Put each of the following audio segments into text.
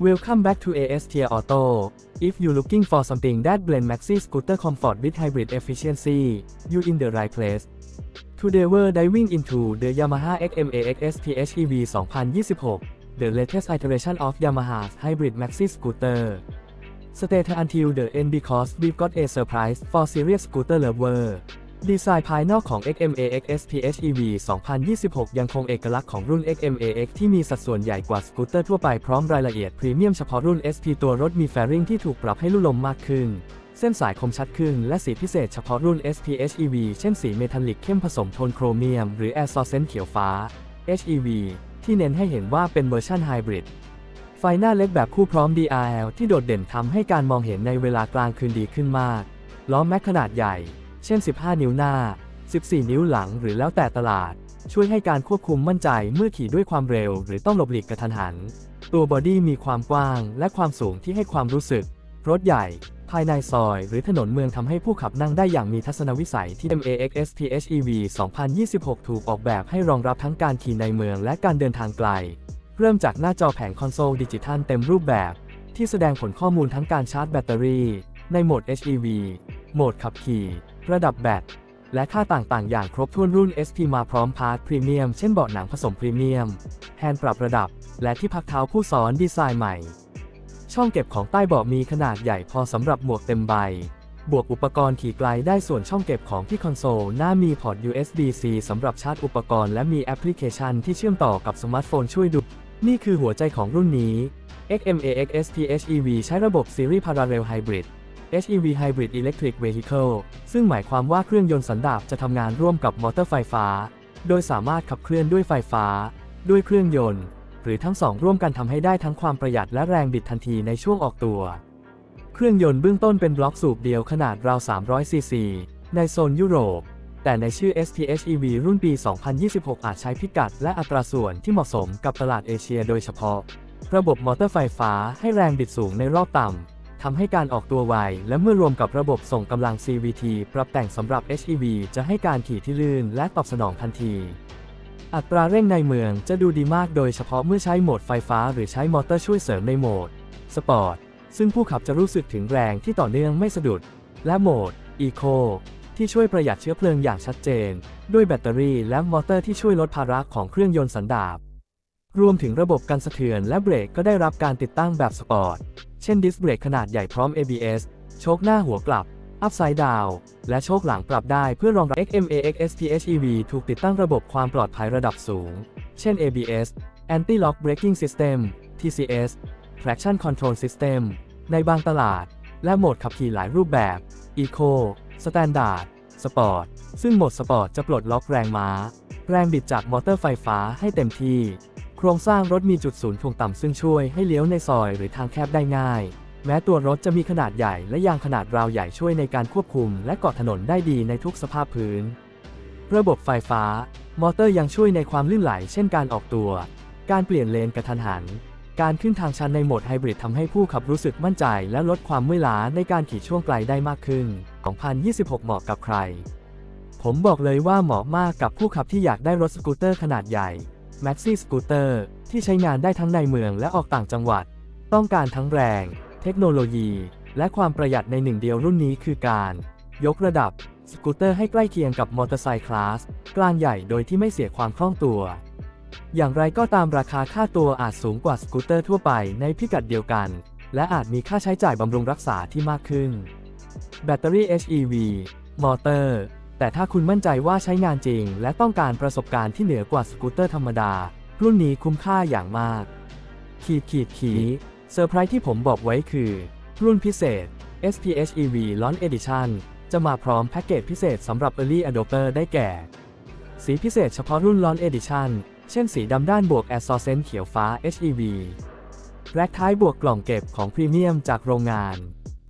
Welcome back to AS Tier Auto. If you're looking for something that blend maxi scooter comfort with hybrid efficiency, you're in the right place. Today we're diving into the Yamaha XMAX PHEV 2026, the latest iteration of Yamaha's hybrid maxi scooter. Stay tuned until the end because we've got a surprise for serious scooter lover. ดีไซน์ภายนอกของ XMAX PHEV 2026 ยังคงเอกลักษณ์ของรุ่น XMAX ที่มีสัดส่วนใหญ่กว่าสกูตเตอร์ทั่วไปพร้อมรายละเอียดพรีเมียมเฉพาะรุ่น SP ตัวรถมีแฟริงที่ถูกปรับให้ลุ่ลมมากขึ้น เส้นสายคมชัดขึ้นและสีพิเศษเฉพาะรุ่น SPHEV เช่นสีเมทัลลิกเข้มผสมโทนโครเมียม หรือ Air Source เขียวฟ้า HEV ที่เน้นให้เห็นว่าเป็นเวอร์ชันไฮบริดไฟหน้าเล็กแบบคู่พร้อม DRL ที่โดดเด่นทำให้การมองเห็นในเวลากลางคืนดีขึ้นมาก ล้อแม็กขนาดใหญ่ เช่น 15 นิ้วหน้า 14 นิ้วหลังหรือแล้วแต่ตลาด ช่วยให้การควบคุมมั่นใจเมื่อขี่ด้วยความเร็ว หรือต้องหลบหลีกกระทันหัน ตัวบอดี้มีความกว้างและความสูงที่ให้ความรู้สึก รถใหญ่ ภายในซอย หรือถนนเมืองทำให้ผู้ขับนั่งได้อย่างมีทัศนวิสัยที่ MAX SPHEV 2026 ถูกออกแบบให้รองรับทั้งการขี่ในเมืองและการเดินทางไกล เริ่มจากหน้าจอแผงคอนโซลดิจิทัลเต็มรูปแบบ ที่แสดงผลข้อมูลทั้งการชาร์จแบตเตอรี่ ในโหมด HEV โหมดขับขี่ ระดับแบตและค่าต่างๆ อย่างครบถ้วนรุ่น SP มาพร้อมพาร์ทพรีเมียม เช่นเบาะหนังผสมพรีเมียม แฮนด์ปรับระดับ และที่พักเท้าผู้สอนดีไซน์ใหม่ ช่องเก็บของใต้เบาะมีขนาดใหญ่พอสำหรับหมวกเต็มใบ บวกอุปกรณ์ขี่ไกลได้ส่วนช่องเก็บของที่คอนโซล หน้ามีพอร์ต USB-C สำหรับชาร์จอุปกรณ์และมีแอปพลิเคชันที่เชื่อมต่อกับสมาร์ทโฟนช่วยดู นี่คือหัวใจของรุ่นนี้ XMAX SPHEV ใช้ระบบ Series Parallel Hybrid HEV Hybrid Electric Vehicle ซึ่งหมายความว่าเครื่องยนต์สันดาปจะทำงานร่วมกับมอเตอร์ไฟฟ้า โดยสามารถขับเคลื่อนด้วยไฟฟ้า ด้วยเครื่องยนต์ หรือทั้งสองร่วมกันทำให้ได้ทั้งความประหยัดและแรงบิดทันทีในช่วงออกตัว เครื่องยนต์เบื้องต้นเป็นบล็อกสูบเดียวขนาดราว 300 ซีซี ในโซนยุโรป แต่ในชื่อ SPHEV รุ่นปี 2026 อาจใช้พิกัดและอัตราส่วนที่เหมาะสมกับตลาดเอเชีย โดยเฉพาะ ระบบมอเตอร์ไฟฟ้าให้แรงบิดสูงในรอบต่ำ ทำให้การออกตัวไว และเมื่อรวมกับระบบส่งกำลัง CVT ปรับแต่งสำหรับ HEV จะให้การขี่ที่ลื่นและตอบสนองทันที อัตราเร่งในเมืองจะดูดีมากโดยเฉพาะเมื่อใช้โหมดไฟฟ้าหรือใช้มอเตอร์ช่วยเสริมในโหมดสปอร์ต ซึ่งผู้ขับจะรู้สึกถึงแรงที่ต่อเนื่องไม่สะดุด และโหมด Eco ที่ช่วยประหยัดเชื้อเพลิงอย่างชัดเจน ด้วยแบตเตอรี่และมอเตอร์ที่ช่วยลดภาระของเครื่องยนต์สันดาป รวมถึงระบบกันสะเทือนและเบรกก็ได้รับการติดตั้งแบบสปอร์ต เช่นดิสเบรกขนาดใหญ่พร้อม ABS โชคหน้าหัวกลับ Upside Down และโชคหลังปรับได้เพื่อรองรับ XMAX SPHEV ถูกติดตั้งระบบความปลอดภัยระดับสูง เช่น ABS Anti Lock Braking System TCS Traction Control System ในบางตลาด และโหมดขับขี่หลายรูปแบบ Eco Standard Sport ซึ่งโหมดสปอร์ตจะปลดล็อกแรงม้า แรงบิดจากมอเตอร์ไฟฟ้าให้เต็มที่ โครงสร้างรถมีจุดศูนย์ถ่วงต่ำซึ่งช่วยให้เลี้ยวในซอยหรือทางแคบได้ง่าย แม้ตัวรถจะมีขนาดใหญ่และยางขนาดราวใหญ่ช่วยในการควบคุมและเกาะถนนได้ดีในทุกสภาพพื้น ระบบไฟฟ้า มอเตอร์ยังช่วยในความลื่นไหล เช่นการออกตัว การเปลี่ยนเลนกระทันหัน การขึ้นทางชันในโหมดไฮบริดทำให้ผู้ขับรู้สึกมั่นใจ และลดความเมื่อยล้าในการขี่ช่วงไกลได้มากขึ้น 2026 เหมาะกับใคร ผมบอกเลยว่าเหมาะมากกับผู้ขับที่อยากได้รถสกูตเตอร์ขนาดใหญ่ Maxi Scooter ที่ใช้งานได้ทั้งในเมืองและออกต่างจังหวัด ต้องการทั้งแรง เทคโนโลยี และความประหยัดในหนึ่งเดียวรุ่นนี้คือการ ยกระดับสกูตเตอร์ให้ใกล้เคียงกับมอเตอร์ไซค์คลาสกลางใหญ่โดยที่ไม่เสียความคล่องตัว อย่างไรก็ตามราคาค่าตัวอาจสูงกว่าสกูตเตอร์ทั่วไปในพิกัดเดียวกัน และอาจมีค่าใช้จ่ายบำรุงรักษาที่มากขึ้น แบตเตอรี่ HEV มอเตอร์ แต่ถ้าคุณมั่นใจว่าใช้งานจริง และต้องการประสบการณ์ที่เหนือกว่าสกูตเตอร์ธรรมดา รุ่นนี้คุ้มค่าอย่างมาก ขีดขีดขีเซอร์ไพรส์ที่ผมบอกไว้คือ รุ่นพิเศษ SPHEV Launch Edition จะมาพร้อมแพ็กเกจพิเศษสำหรับ Early Adopter ได้แก่ สีพิเศษเฉพาะรุ่น Launch Edition เช่นสีดำด้านบวก a s s o r c e n t เขียวฟ้า HEV แร็คท้ายบวกกล่องเก็บของพรีเมียมจากโรงงาน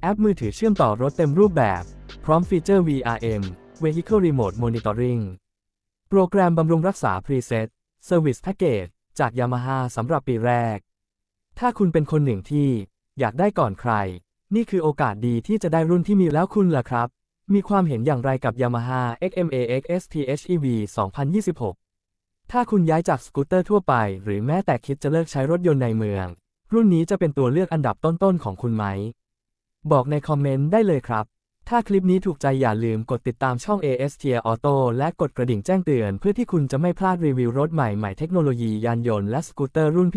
แอปมือถือเชื่อมต่อรถเต็มรูปแบบ พร้อมฟีเจอร์ VRM Vehicle Remote Monitoring โปรแกรมบำรุงรักษา Preset Service Package จาก Yamaha สำหรับปีแรก ถ้าคุณเป็นคนหนึ่งที่อยากได้ก่อนใคร นี่คือโอกาสดีที่จะได้รุ่นที่มีแล้วคุณล่ะครับ มีความเห็นอย่างไรกับ Yamaha XMAX SPHEV 2026 ถ้าคุณย้ายจากสกูตเตอร์ทั่วไป หรือแม้แต่คิดจะเลิกใช้รถยนต์ในเมือง รุ่นนี้จะเป็นตัวเลือกอันดับต้นๆของคุณไหม บอกในคอมเมนต์ได้เลยครับ ถ้าคลิปนี้ถูกใจอย่าลืมกดติดตามช่อง AS t i e r Auto และกดกระดิ่งแจ้งเตือนเพื่อที่คุณจะไม่พลาดรีวิวรถใหม่ใหม่เทคโนโลยียานยนต์และสกูตเตอร์รุ่นพิ